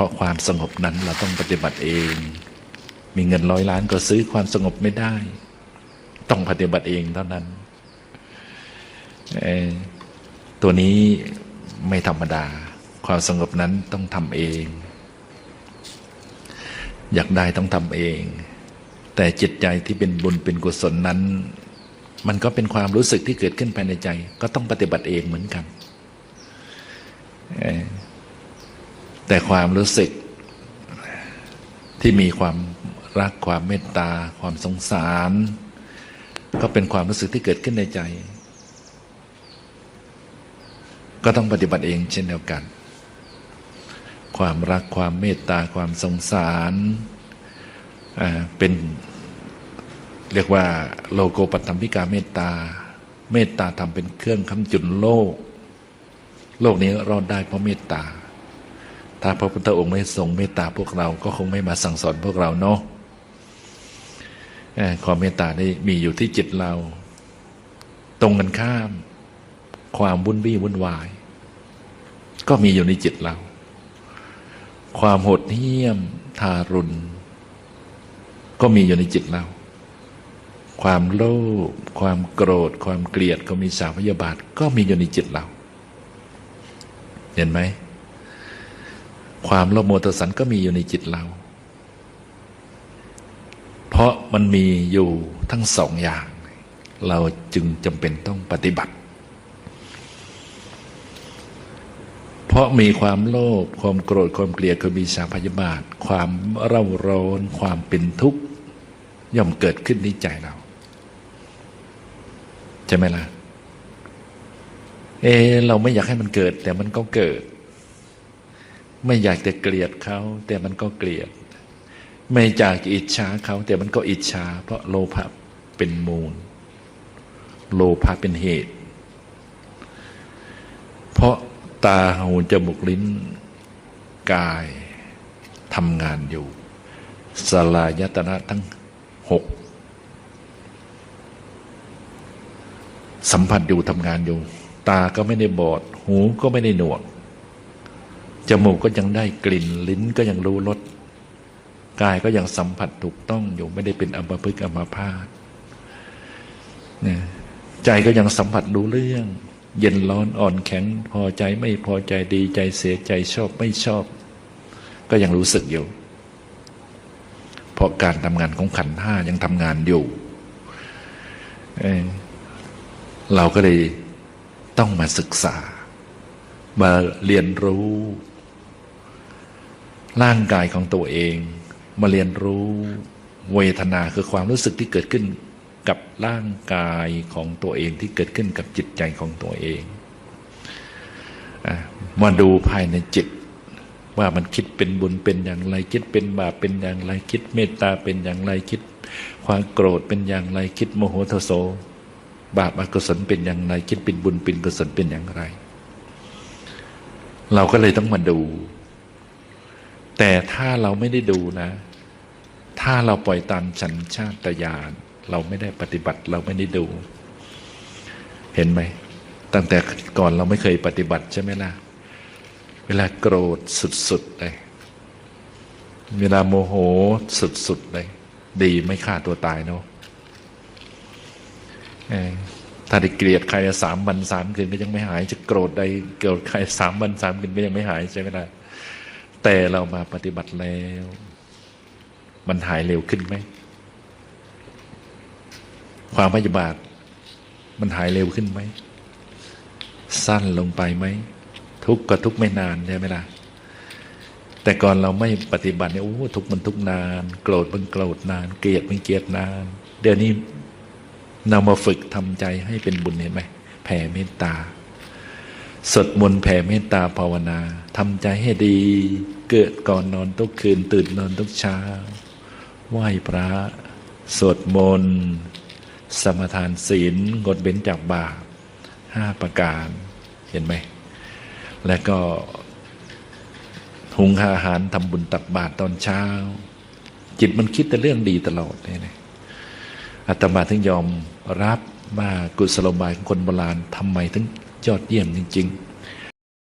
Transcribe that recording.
ราะความสงบนั้นเราต้องปฏิบัติเอง มีเงินร้อยล้านก็ซื้อความสงบไม่ได้ ต้องปฏิบัติเองเท่านั้น ตัวนี้ไม่ธรรมดา ความสงบนั้นต้องทำเอง อยากได้ต้องทำเอง แต่จิตใจที่เป็นบุญเป็นกุศลนั้น มันก็เป็นความรู้สึกที่เกิดขึ้นภายในใจ ก็ต้องปฏิบัติเองเหมือนกัน แต่ความรู้สึกที่มีความรักความเมตตา ความสงสาร ก็เป็นความรู้สึกที่เกิดขึ้นในใจ ก็ต้องปฏิบัติเองเช่นเดียวกัน ความรักความเมตตาความสงสารเป็นเรียกว่าโลโกปัตถมพิกาเมตตา เมตตาทำเป็นเครื่องคำจุนโลก โลกนี้รอดได้เพราะเมตตา ถ้าพระพุทธองค์ไม่ทรงเมตตาพวกเรา ก็คงไม่มาสั่งสอนพวกเราเนาะความเมตตาได้มีอยู่ที่จิตเรา ตรงกันข้าม ความวุ่นวี่วุ่นวาย ก็มีอยู่ในจิตเรา ความโหดเหี้ยม ทารุณ ก็มีอยู่ในจิตเรา ความโลภความโกรธ ความเกลียดก็มีสาพยาบาท ก็มีอยู่ในจิตเรา เห็นไหม ความโลภโมโทสันก็มีอยู่ในจิตเรา เพราะมันมีอยู่ทั้งสองอย่าง เราจึงจำเป็นต้องปฏิบัติ เพราะมีความโลภความโกรธความเกลียดความมีสาพยาบาท ความเร่าร้อนความเป็นทุกข์ย่อมเกิดขึ้นในใจเราใช่ไหมล่ะเออเราไม่อยากให้มันเกิด แต่มันก็เกิด ไม่อยากจะเกลียดเขา แต่มันก็เกลียด ไม่อยากจะอิจฉาเขา แต่มันก็อิจฉา เพราะโลภะเป็นมูล โลภะเป็นเหตุ เพราะตาหูจมูกลิ้นกายทำงานอยู่สลายตนะทั้งหกสัมผัสอยู่ทำงานอยู่ ตาก็ไม่ได้บอด หูก็ไม่ได้หนวก จมูกก็ยังได้กลิ่นลิ้นก็ยังรู้รสกายก็ยังสัมผัสถูกต้องอยู่ไม่ได้เป็นอัมพฤกษ์อัมพาตใจก็ยังสัมผัสรู้เรื่อง เย็นร้อนอ่อนแข็ง พอใจไม่พอใจดีใจเสียใจชอบไม่ชอบ ก็ยังรู้สึกอยู่ เพราะการทำงานของขันธ์ห้ายังทำงานอยู่เอ่อเราก็เลยต้องมาศึกษา มาเรียนรู้ ร่างกายของตัวเองมาเรียนรู้เวทนาคือความรู้สึกที่เกิดขึ้นกับร่างกายของตัวเองที่เกิดขึ้นกับจิตใจของตัวเองมาดูภายในจิต ว่ามันคิดเป็นบุญเป็นอย่างไร คิดเป็นบาปเป็นอย่างไร คิดเมตตาเป็นอย่างไรคิด ความโกรธเป็นอย่างไร คิดโมโหโทโสบาปอกุศลเป็นอย่างไร คิดเป็นบุญเป็นกุศลเป็นอย่างไร เราก็เลยต้องมาดู แต่ถ้าเราไม่ได้ดูนะ ถ้าเราปล่อยตามฉันชาตญาณเราไม่ได้ปฏิบัติเราไม่ได้ดู เห็นไหม ตั้งแต่ก่อนเราไม่เคยปฏิบัติใช่ไหมล่ะ เวลาโกรธสุด ๆ เลย เวลาโมโหสุด ๆ เลย ดีไม่ฆ่าตัวตายเนาะถ้าได้เกลียดใครสามวันสามคืนก็ยังไม่หาย จะโกรธใดโกรธใครสามวันสามคืนก็ยังไม่หายใช่ไหมล่ะ แต่เรามาปฏิบัติแล้ว มันหายเร็วขึ้นไหม ความพยาบาท มันหายเร็วขึ้นไหม สั้นลงไปไหม ทุกข์ก็ทุกข์ไม่นานใช่ไหมล่ะแต่ก่อนเราไม่ปฏิบัติเนี่ยโอ้ทุกข์มันทุกข์นาน โกรธมันโกรธนาน เกลียดมันเกลียดนาน เดี๋ยวนี้นำมาฝึกทำใจให้เป็นบุญเห็นไหมแผ่เมตตา สวดมนต์แผ่เมตตาภาวนาทำใจให้ดี เกิดก่อนนอนทุกคืน ตื่นนอนทุกเช้า ไหว้พระสวดมนต์สมทานศีลงดเว้นจากบาปห้าประการ เห็นไหม และก็ หุงหาอาหารทำบุญตักบาตรตอนเช้า จิตมันคิดแต่เรื่องดีตลอดเลยนะอาตมาถึงยอมรับว่ากุศโลบายของคนโบราณทำไมถึง ยอดเยี่ยมจริง ๆ